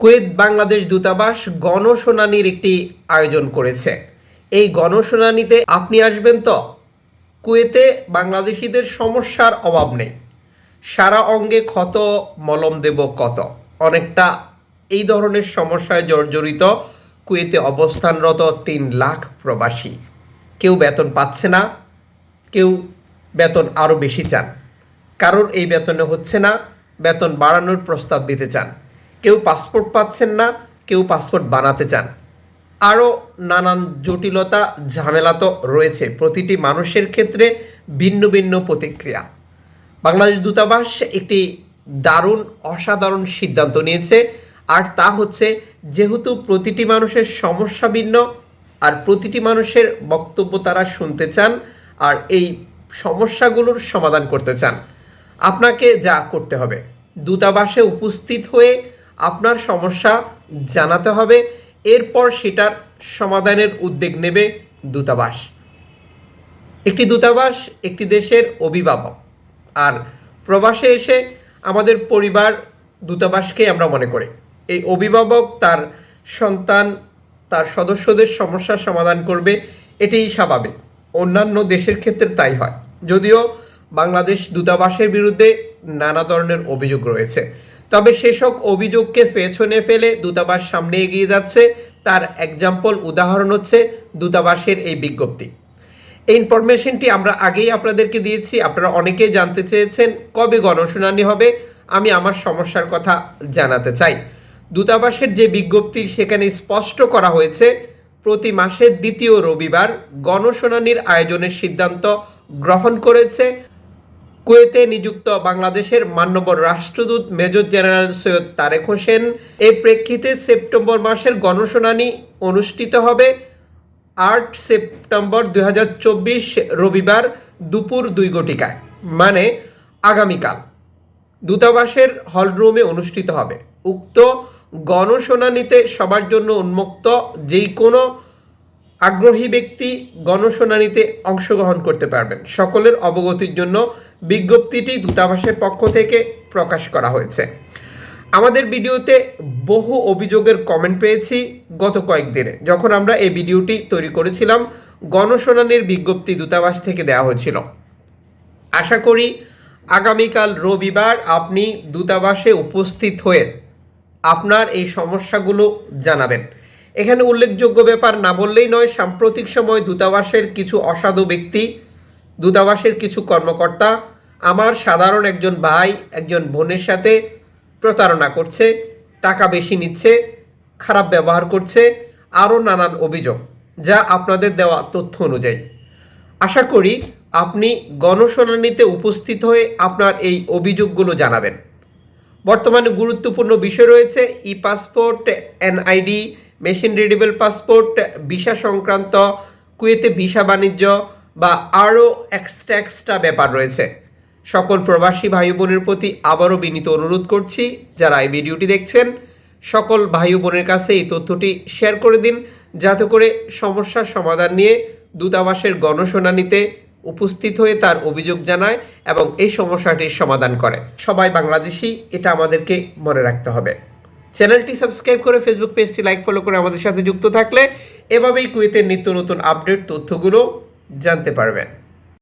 Kuwait Bangladesh দূতাবাস গণশুনানির একটি আয়োজন করেছে। এই গণশুনানিতে আপনি আসবেন তো? কুয়েতে বাংলাদেশিদের সমস্যার অভাব নেই। সারা অঙ্গে ক্ষত, মলম দেব কত? অনেকটা এই ধরনের সমস্যায় জর্জরিত কুয়েতে অবস্থানরত তিন লাখ প্রবাসী। কেউ বেতন পাচ্ছে না, কেউ বেতন আরও বেশি চান। কারোর এই বেতনে হচ্ছে না, বেতন বাড়ানোর প্রস্তাব দিতে চান। কেউ পাসপোর্ট পাচ্ছেন না, কেউ পাসপোর্ট বানাতে চান। আরও নানান জটিলতা, ঝামেলা তো রয়েছে প্রতিটি মানুষের ক্ষেত্রে ভিন্ন ভিন্ন প্রতিক্রিয়া। বাংলাদেশ দূতাবাস একটি দারুণ, অসাধারণ সিদ্ধান্ত নিয়েছে, আর তা হচ্ছে যেহেতু প্রতিটি মানুষের সমস্যা ভিন্ন, আর প্রতিটি মানুষের বক্তব্য তারা শুনতে চান, আর এই সমস্যাগুলোর সমাধান করতে চান। আপনাকে যা করতে হবে, দূতাবাসে উপস্থিত হয়ে আপনার সমস্যা জানাতে হবে। এরপর সেটার সমাধানের উদ্যোগ নেবে দূতাবাস। একটি দূতাবাস একটি দেশের অভিভাবক। আর প্রবাসে এসে আমাদের পরিবার দূতাবাসকে আমরা মনে করি। এই অভিভাবক তার সন্তান, তার সদস্যদের সমস্যার সমাধান করবে, এটাই স্বাভাবিক। অন্যান্য দেশের ক্ষেত্রে তাই হয়। যদিও বাংলাদেশ দূতাবাসের বিরুদ্ধে নানা ধরনের অভিযোগ রয়েছে। তবে সেসব অভিযোগকে পেছনে ফেলে দূতাবাস সামনে এগিয়ে যাচ্ছে। তার এক্সাম্পল উদাহরণ হচ্ছে দূতাবাসের এই বিজ্ঞপ্তি। এই ইনফরমেশনটি আমরা আগেই আপনাদেরকে দিয়েছি। আপনারা অনেকেই জানতে চেয়েছেন কবে গণশুনানি হবে। আমি আমার সমস্যার কথা জানাতে চাই। দূতাবাসের যে বিজ্ঞপ্তি, সেখানে স্পষ্ট করা হয়েছে, প্রতি মাসের দ্বিতীয় রবিবার গণশুনানির আয়োজনের সিদ্ধান্ত গ্রহণ করেছে। কুয়েতে নিযুক্ত বাংলাদেশের মান্যবর রাষ্ট্রদূত মেজর জেনারেল সৈয়দ তারেক হোসেন। এই প্রেক্ষিতে সেপ্টেম্বর মাসের গণশুনানি অনুষ্ঠিত হবে আট সেপ্টেম্বর দু হাজার চব্বিশ রবিবার দুপুর দুই ঘটিকায় মানে আগামীকাল। দূতাবাসের হলরুমে অনুষ্ঠিত হবে। উক্ত গণশুনানিতে সবার জন্য উন্মুক্ত যেই কোনো আগ্রহী ব্যক্তি গণশুনানিতে অংশগ্রহণ করতে পারবেন। সকলের অবগতির জন্য বিজ্ঞপ্তিটি দূতাবাসের পক্ষ থেকে প্রকাশ করা হয়েছে। আমাদের ভিডিওতে বহু অভিযোগের কমেন্ট পেয়েছি গত কয়েকদিনে। যখন আমরা এই ভিডিওটি তৈরি করেছিলাম, গণশুনানির বিজ্ঞপ্তি দূতাবাস থেকে দেওয়া হয়েছিল। আশা করি আগামীকাল রবিবার আপনি দূতাবাসে উপস্থিত হয়ে আপনার এই সমস্যাগুলো জানাবেন। এখানে উল্লেখযোগ্য ব্যাপার না বললেই নয়, সাম্প্রতিক সময় দূতাবাসের কিছু অসাধু ব্যক্তি, দূতাবাসের কিছু কর্মকর্তা, আমার সাধারণ একজন ভাই, একজন বোনের সাথে প্রতারণা করছে, টাকা বেশি নিচ্ছে, খারাপ ব্যবহার করছে, আরও নানান অভিযোগ যা আপনাদের দেওয়া তথ্য অনুযায়ী। আশা করি আপনি গণশুনানিতে উপস্থিত হয়ে আপনার এই অভিযোগগুলো জানাবেন। বর্তমানে গুরুত্বপূর্ণ বিষয় রয়েছে e passport NID machine readable passport visa সংক্রান্ত, কুয়েতে ভিসা বাণিজ্য বা আরও এক্সট্রা এক্সট্রা ব্যাপার রয়েছে। সকল প্রবাসী ভাই বোনের প্রতি আবারও বিনীত অনুরোধ করছি যারা এই ভিডিওটি দেখছেন, সকল ভাই বোনের কাছে এই তথ্যটি শেয়ার করে দিন, যাতে করে সমস্যার সমাধান নিয়ে দূতাবাসের গণশুনানিতে উপস্থিত হয়ে তার অভিযোগ জানায় এবং এই সমস্যাটির সমাধান করে। সবাই বাংলাদেশি, এটা আমাদেরকে মনে রাখতে হবে। চ্যানেলটি সাবস্ক্রাইব করে ফেসবুক পেজটি লাইক ফলো করে আমাদের সাথে যুক্ত থাকলে এভাবেই কুয়েতের নিত্য নতুন আপডেট তথ্যগুলো জানতে পারবেন।